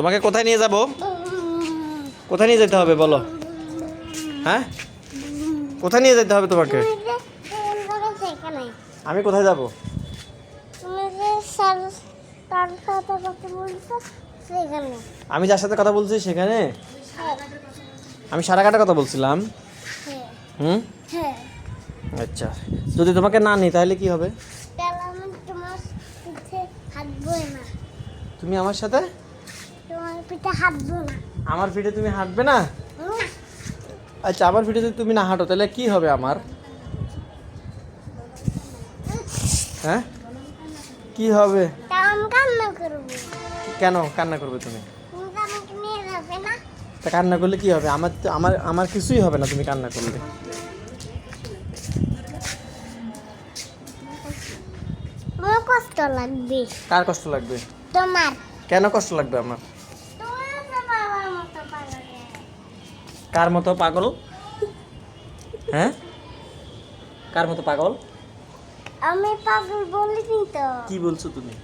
তোমাকে কোথায় নিয়ে যাব? কোথায় নিয়ে যেতে হবে বলো? হ্যাঁ? কোথায় নিয়ে যেতে হবে তোমাকে? আমি কোথায় যাব? আমি যার সাথে কথা বলছি সেখানে? আমি সারা কাটা কথা বলছিলাম। হুম? আচ্ছা। যদি তোমাকে না নিই তাহলে কি হবে? তুমি আমার সাথে? তোমার পিঠে হাঁটবো না। আমার পিঠে তুমি হাঁটবে না? আচ্ছা আমার পিঠে যদি তুমি না হাঁটো তাহলে কি হবে আমার? হ্যাঁ? কি হবে? কান্না করব। কেন কান্না করবে তুমি? তা কান্না করলে কি হবে? আমার তো- আমার আমার কিছুই হবে না তুমি কান্না করলে। কষ্ট লাগবে। কার কষ্ট লাগবে? তোমার। কেন কষ্ট লাগবে আমার তুমি তো বাবার মতো পাগল কার মতো পাগল? হ্যাঁ? কার মতো পাগল? আমি পাগল বলিনি তো। কি বলছো তুমি?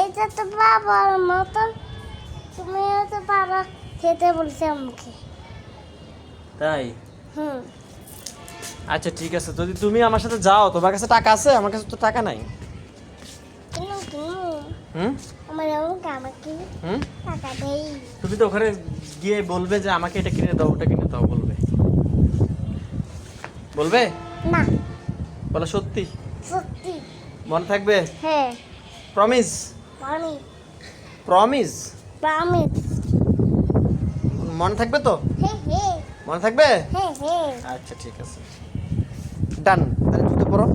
এইটা তো বাবার মতো। তুমি তো বাবা খেতে বলছে আমাকে। তাই? হুম। আচ্ছা ঠিক আছে। যদি তুমি আমার সাথে যাও তোমার কাছে টাকা আছে? আমার কাছে তো টাকা নাই। হুম? তুমি তো ওখানে গিয়ে বলবে যে আমাকে এটা কিনে দাও ওটা কিনে দাও বলবে। বলবে? না। বলো সত্যি? সত্যি। মনে থাকবে? হ্যাঁ। প্রমিস প্রমিস প্রমিস মনে থাকবে তো? হে হে মনে থাকবে? হে হে আচ্ছা ঠিক আছে। ডান তাহলে জুতো পরো।